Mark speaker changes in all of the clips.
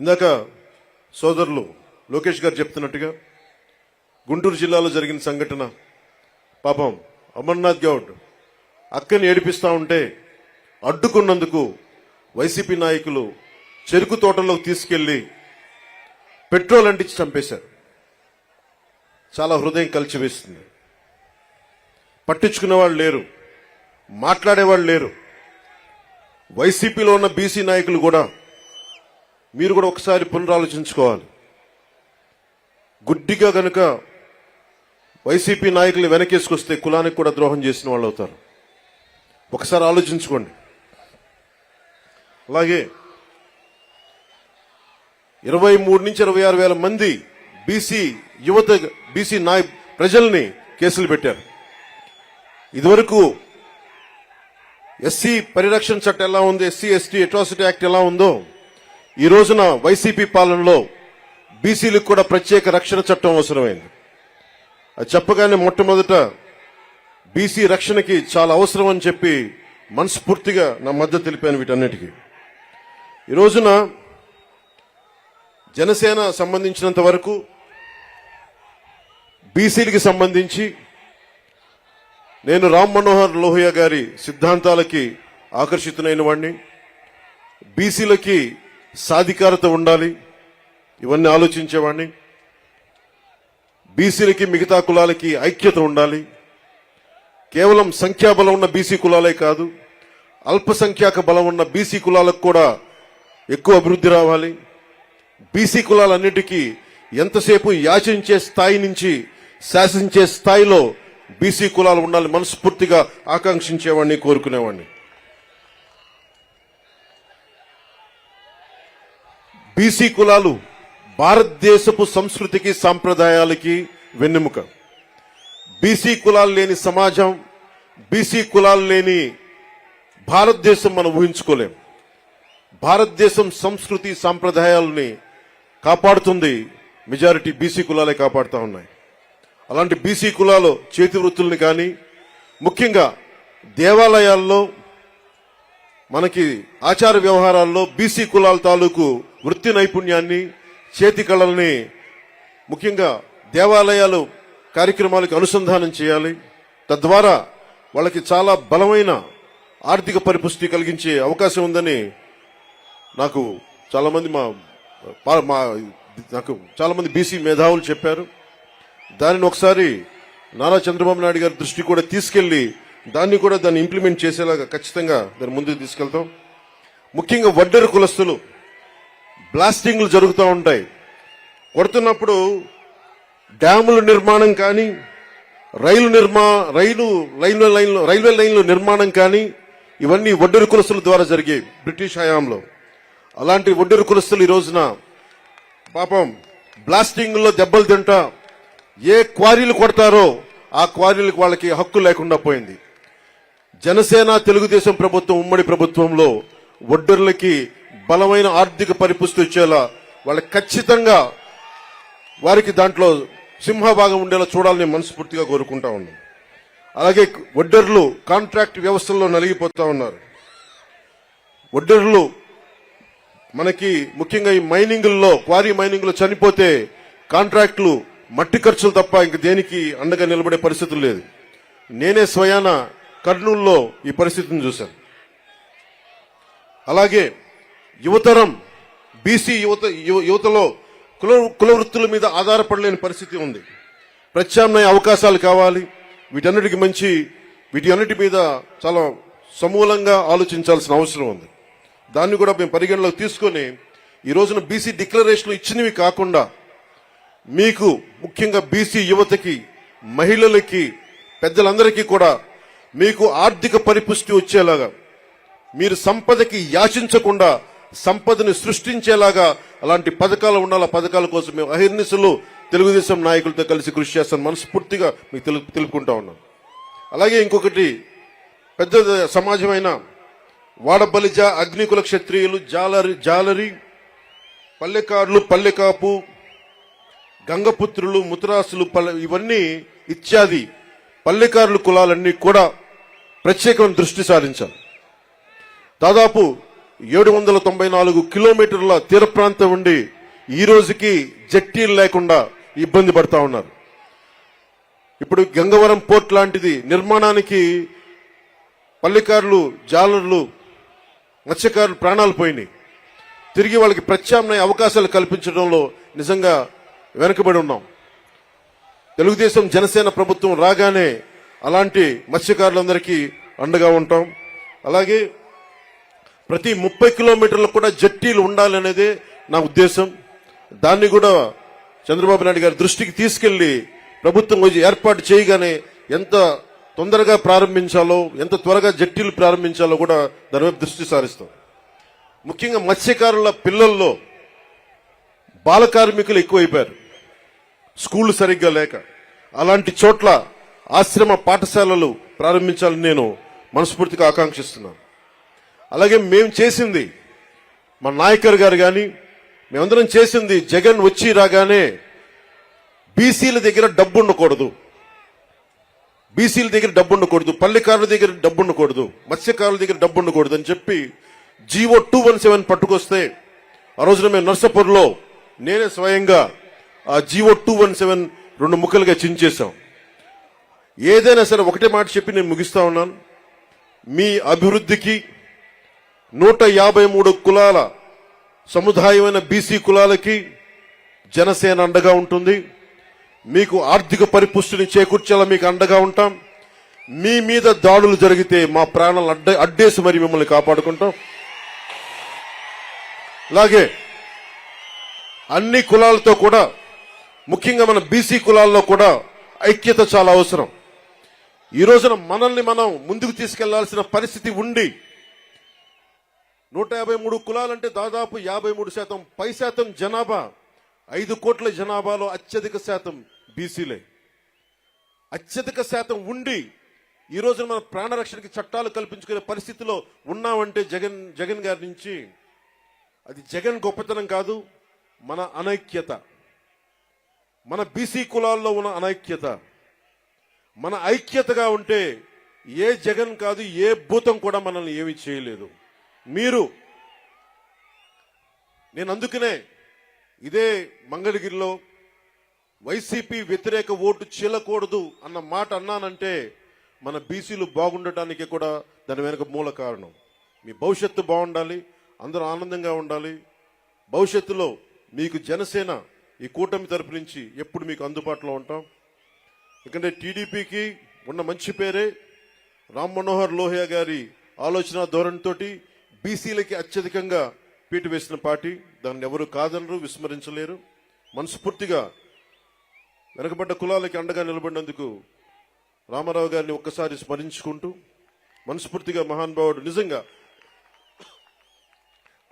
Speaker 1: ఇందాక సోదరులు లోకేష్ గారు చెప్తున్నట్టుగా గుంటూరు జిల్లాలో జరిగిన సంఘటన పాపం అమర్నాథ్ గౌడ్ అక్కని ఏడిపిస్తా ఉంటే అడ్డుకున్నందుకు వైసీపీ నాయకులు చెరుకు తోటలోకి తీసుకెళ్ళి పెట్రోల్ అంటించి చంపేశారు. చాలా హృదయం కలిచివేస్తుంది పట్టించుకునే వాళ్ళు లేరు మాట్లాడేవాళ్ళు లేరు. వైసీపీలో ఉన్న బీసీ నాయకులు కూడా మీరు కూడా ఒకసారి పునరాలోచించుకోవాలి. గుడ్డిగా గనుక వైసీపీ నాయకులు వెనకేసుకొస్తే కులానికి కూడా ద్రోహం చేసిన వాళ్ళు అవుతారు. ఒకసారి ఆలోచించుకోండి. అలాగే ఇరవై మూడు నుంచి ఇరవై ఆరు వేల మంది బీసీ యువత బీసీ నాయ ప్రజల్ని కేసులు పెట్టారు. ఇదివరకు ఎస్సీ పరిరక్షణ చట్టం ఎలా ఉంది? ఎస్సీ ఎస్టీ అట్రాసిటీ యాక్ట్ ఎలా ఉందో ఈ రోజున వైసీపీ పాలనలో బీసీలకు కూడా ప్రత్యేక రక్షణ చట్టం అవసరమైంది. అది చెప్పగానే మొట్టమొదట బీసీ రక్షణకి చాలా అవసరం అని చెప్పి మనస్ఫూర్తిగా నా మద్దతు తెలిపాను వీటన్నిటికీ. ఈ రోజున జనసేన సంబంధించినంత వరకు బీసీలకి సంబంధించి నేను రామ్ మనోహర్ లోహియా గారి సిద్ధాంతాలకి ఆకర్షితునైన వాడిని బీసీలకి సాధికారత ఉండాలి. ఇవన్నీ ఆలోచించేవాడిని. బీసీలకి మిగతా కులాలకి ఐక్యత ఉండాలి. కేవలం సంఖ్యాబలం ఉన్న బీసీ కులాలే కాదు అల్పసంఖ్యాక బలం ఉన్న బీసీ కులాలకు కూడా ఎక్కువ అభివృద్ధి రావాలి. బీసీ కులాలన్నిటికీ ఎంతసేపు యాచించే స్థాయి నుంచి శాసించే స్థాయిలో బీసీ కులాలు ఉండాలి మనస్ఫూర్తిగా ఆకాంక్షించేవాడిని కోరుకునేవాడిని. బీసీ కులాలు భారతదేశపు సంస్కృతికి సాంప్రదాయాలకి వెన్నెముక. బీసీ కులాలు లేని సమాజం బీసీ కులాలు లేని భారతదేశం మనం ఊహించుకోలేం. భారతదేశం సంస్కృతి సాంప్రదాయాలని కాపాడుతుంది మెజారిటీ బీసీ కులాలే కాపాడుతూ ఉన్నాయి. అలాంటి బీసీ కులాలు చేతి వృత్తుల్ని కానీ ముఖ్యంగా దేవాలయాల్లో మనకి ఆచార వ్యవహారాల్లో బీసీ కులాల తాలూకు వృత్తి నైపుణ్యాన్ని చేతి కళల్ని ముఖ్యంగా దేవాలయాలు కార్యక్రమాలకు అనుసంధానం చేయాలి. తద్వారా వాళ్ళకి చాలా బలమైన ఆర్థిక పరిపుష్టి కలిగించే అవకాశం ఉందని నాకు చాలామంది మా మా నాకు చాలామంది బీసీ మేధావులు చెప్పారు. దానిని ఒకసారి నారా చంద్రబాబు నాయుడు గారి దృష్టి కూడా తీసుకెళ్ళి దాన్ని కూడా దాన్ని ఇంప్లిమెంట్ చేసేలాగా ఖచ్చితంగా దాన్ని ముందుకు తీసుకెళ్తాం. ముఖ్యంగా వడ్డెర కులస్తులు బ్లాస్టింగ్లు జరుగుతూ ఉంటాయి. కొడుతున్నప్పుడు డ్యాముల నిర్మాణం కానీ రైలు నిర్మా రైలు రైల్వే లైన్లు రైల్వే లైన్ల నిర్మాణం కానీ ఇవన్నీ ఒడ్డెరు కులస్తుల ద్వారా జరిగాయి బ్రిటిష్ హయాంలో. అలాంటి ఒడ్డెరు కులస్తులు ఈ రోజున పాపం బ్లాస్టింగ్లో దెబ్బలు తింటా ఏ క్వారీలు కొడతారో ఆ క్వారీలకు వాళ్ళకి హక్కు లేకుండా పోయింది. జనసేన తెలుగుదేశం ప్రభుత్వం ఉమ్మడి ప్రభుత్వంలో ఒడ్డర్లకి బలమైన ఆర్థిక పరిపుష్టి వచ్చేలా వాళ్ళకి ఖచ్చితంగా వారికి దాంట్లో సింహభాగం ఉండేలా చూడాలని మనస్ఫూర్తిగా కోరుకుంటా ఉన్నాం. అలాగే వడ్డర్లు కాంట్రాక్ట్ వ్యవస్థల్లో నలిగిపోతా ఉన్నారు. వడ్డర్లు మనకి ముఖ్యంగా ఈ మైనింగుల్లో క్వారీ మైనింగ్లో చనిపోతే కాంట్రాక్టులు మట్టి ఖర్చులు తప్ప ఇంక దేనికి అండగా నిలబడే పరిస్థితులు లేదు. నేనే స్వయాన కర్నూలులో ఈ పరిస్థితిని చూశాను. అలాగే యువతరం బీసీ యువత యువతలో కుల కుల వృత్తుల మీద ఆధారపడలేని పరిస్థితి ఉంది. ప్రత్యామ్నాయ అవకాశాలు కావాలి. వీటన్నిటికి మంచి వీటి అన్నిటి మీద చాలా సమూలంగా ఆలోచించాల్సిన అవసరం ఉంది. దాన్ని కూడా మేము పరిగణలోకి తీసుకొని ఈ రోజున బీసీ డిక్లరేషన్లు ఇచ్చినవి కాకుండా మీకు ముఖ్యంగా బీసీ యువతకి మహిళలకి పెద్దలందరికీ కూడా మీకు ఆర్థిక పరిపుష్టి వచ్చేలాగా మీరు సంపదకి యాచించకుండా సంపదని సృష్టించేలాగా అలాంటి పథకాలు ఉండాలి? పథకాల కోసం మేము అహిర్నిశలు తెలుగుదేశం నాయకులతో కలిసి కృషి చేస్తాను. మనస్ఫూర్తిగా మీకు తెలు తెలుపుకుంటా ఉన్నాం అలాగే ఇంకొకటి పెద్ద సమాజమైన వాడబలిజ అగ్నికుల క్షత్రియులు జాలరి జాలరి పల్లెకారులు పల్లెకాపు గంగపుత్రులు ముతరాసులు పల్లె ఇవన్నీ ఇత్యాది పల్లెకారుల కులాలన్నీ కూడా ప్రత్యేకమైన దృష్టి సారించాలి. దాదాపు ఏడు వందల తొంభై నాలుగు కిలోమీటర్ల తీర ప్రాంతం ఉండి ఈ రోజుకి జట్టీలు లేకుండా ఇబ్బంది పడతా ఉన్నారు. ఇప్పుడు గంగవరం పోర్ట్ లాంటిది నిర్మాణానికి పల్లికారులు జాలర్లు మత్స్యకారులు ప్రాణాలు పోయినాయి. తిరిగి వాళ్ళకి ప్రత్యామ్నాయ అవకాశాలు కల్పించడంలో నిజంగా వెనుకబడి ఉన్నాం. తెలుగుదేశం జనసేన ప్రభుత్వం రాగానే అలాంటి మత్స్యకారులందరికీ అండగా ఉంటాం. అలాగే ప్రతి ముప్పై కిలోమీటర్లకు కూడా జట్టీలు ఉండాలనేదే నా ఉద్దేశం. దాన్ని కూడా చంద్రబాబు నాయుడు గారి దృష్టికి తీసుకెళ్ళి ప్రభుత్వం ఏర్పాటు చేయగానే ఎంత తొందరగా ప్రారంభించాలో ఎంత త్వరగా జట్టీలు ప్రారంభించాలో కూడా దానివైపు దృష్టి సారిస్తాం. ముఖ్యంగా మత్స్యకారుల పిల్లల్లో బాల కార్మికులు ఎక్కువైపోయారు. స్కూళ్ళు సరిగ్గా లేక. అలాంటి చోట్ల ఆశ్రమ పాఠశాలలు ప్రారంభించాలని నేను మనస్ఫూర్తిగా ఆకాంక్షిస్తున్నాను. అలాగే మేము చేసింది. మా నాయకర్ గారు కానీ మేమందరం చేసింది జగన్ వచ్చి రాగానే బీసీల దగ్గర డబ్బు ఉండకూడదు. బీసీల దగ్గర డబ్బు ఉండకూడదు. పల్లెకారుల దగ్గర డబ్బు ఉండకూడదు. మత్స్యకారుల దగ్గర డబ్బు ఉండకూడదు అని చెప్పి G O two one seven పట్టుకొస్తే ఆ రోజున మేము నర్సపూర్లో నేనే స్వయంగా ఆ జీవో టూ వన్ సెవెన్ రెండు ముక్కలుగా చించేశాం. ఏదైనా సరే ఒకటే మాట చెప్పి నేను ముగిస్తా ఉన్నాను. మీ అభివృద్ధికి నూట యాభై మూడు కులాల సముదాయమైన బీసీ కులాలకి జనసేన అండగా ఉంటుంది. మీకు ఆర్థిక పరిపుష్టిని చేకూర్చేలా మీకు అండగా ఉంటాం. మీ మీద దాడులు జరిగితే మా ప్రాణాలు అడ్డ అడ్డేసి మరి మిమ్మల్ని కాపాడుకుంటాం. అలాగే అన్ని కులాలతో కూడా ముఖ్యంగా మన బీసీ కులాల్లో కూడా ఐక్యత చాలా అవసరం. ఈ రోజున మనల్ని మనం ముందుకు తీసుకెళ్ళాల్సిన పరిస్థితి ఉండి నూట యాభై మూడు కులాలంటే దాదాపు యాభై మూడు శాతం పై శాతం జనాభా. ఐదు కోట్ల జనాభాలో అత్యధిక శాతం బీసీలే. అత్యధిక శాతం ఉండి ఈ మన ప్రాణరక్షణకి చట్టాలు కల్పించుకునే పరిస్థితిలో ఉన్నామంటే జగన్ జగన్ గారి నుంచి అది జగన్ గొప్పతనం కాదు మన అనైక్యత. మన బీసీ కులాల్లో ఉన్న అనైక్యత. మన ఐక్యతగా ఉంటే ఏ జగన్ కాదు ఏ భూతం కూడా మనల్ని ఏమీ చేయలేదు. మీరు. నేను అందుకనే ఇదే మంగళగిరిలో వైసీపీ వ్యతిరేక ఓటు చీలకూడదు అన్న మాట అన్నానంటే మన బీసీలు బాగుండటానికి కూడా దాని వెనుక మూల కారణం. మీ భవిష్యత్తు బాగుండాలి అందరూ ఆనందంగా ఉండాలి. భవిష్యత్తులో మీకు జనసేన ఈ కూటమి తరపు నుంచి ఎప్పుడు మీకు అందుబాటులో ఉంటాం. ఎందుకంటే టీడీపీకి ఉన్న మంచి పేరే రామ్ మనోహర్ లోహియా గారి ఆలోచన ధోరణితోటి బీసీలకి అత్యధికంగా పీటు వేసిన పార్టీ దాన్ని ఎవరు కాదనరు విస్మరించలేరు. మనస్ఫూర్తిగా వెనకబడ్డ కులాలకి అండగా నిలబడినందుకు రామారావు గారిని ఒక్కసారి స్మరించుకుంటూ మనస్ఫూర్తిగా మహానుభావుడు నిజంగా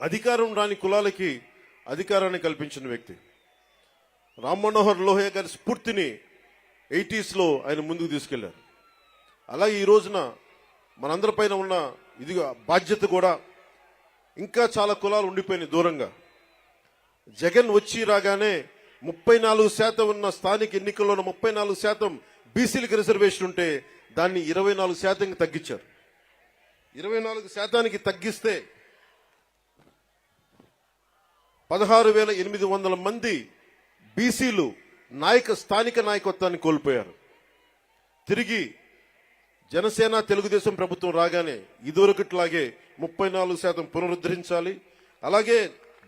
Speaker 1: అధికారం రాని కులాలకి అధికారాన్ని కల్పించిన వ్యక్తి. రామ్ మనోహర్ లోహియా గారి స్ఫూర్తిని ఎయిటీస్లో ఆయన ముందుకు తీసుకెళ్ళారు. అలాగే ఈ రోజున మనందరిపైన ఉన్న ఇది బాధ్యత కూడా ఇంకా చాలా కులాలు ఉండిపోయినాయి దూరంగా. జగన్ వచ్చి రాగానే ముప్పై నాలుగు శాతం ఉన్న స్థానిక ఎన్నికల్లో ఉన్న ముప్పై నాలుగు శాతం బీసీలకు రిజర్వేషన్ ఉంటే దాన్ని ఇరవై నాలుగు శాతంకి తగ్గించారు. ఇరవై నాలుగు శాతానికి తగ్గిస్తే పదహారు వేల ఎనిమిది వందల మంది బీసీలు నాయక స్థానిక నాయకత్వాన్ని కోల్పోయారు. తిరిగి జనసేన తెలుగుదేశం ప్రభుత్వం రాగానే ఇదివరకట్లాగే ముప్పై నాలుగు శాతం పునరుద్ధరించాలి. అలాగే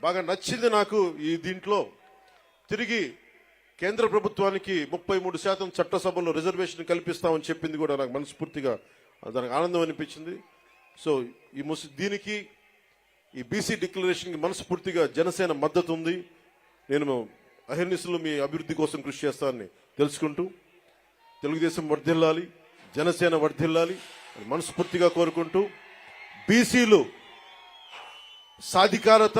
Speaker 1: బాగా నచ్చింది నాకు ఈ దీంట్లో తిరిగి కేంద్ర ప్రభుత్వానికి ముప్పై మూడు శాతం చట్టసభలో రిజర్వేషన్ కల్పిస్తామని చెప్పింది కూడా నాకు మనస్ఫూర్తిగా దానికి ఆనందం అనిపించింది. సో ఈ ముస్ దీనికి ఈ బీసీ డిక్లరేషన్కి మనస్ఫూర్తిగా జనసేన మద్దతు ఉంది నేను అహిర్నిశలు మీ అభివృద్ధి కోసం కృషి చేస్తానని తెలుసుకుంటూ తెలుగుదేశం వర్ధిల్లాలి జనసేన వర్ధిల్లాలి మనస్ఫూర్తిగా కోరుకుంటూ బీసీలు సాధికారత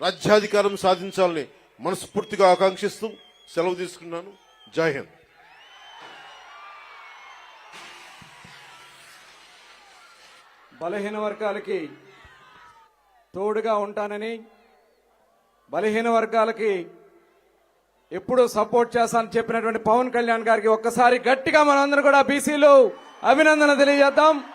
Speaker 1: రాజ్యాధికారం సాధించాలని మనస్ఫూర్తిగా ఆకాంక్షిస్తూ సెలవు తీసుకున్నాను. జై హింద్.
Speaker 2: బలహీన వర్గాలకి తోడుగా ఉంటానని బలహీన వర్గాలకి ఎప్పుడు సపోర్ట్ చేస్తానని చెప్పినటువంటి పవన్ కళ్యాణ్ గారికి ఒక్కసారి గట్టిగా మనందరం కూడా బీసీలు అభినందన తెలియజేద్దాం.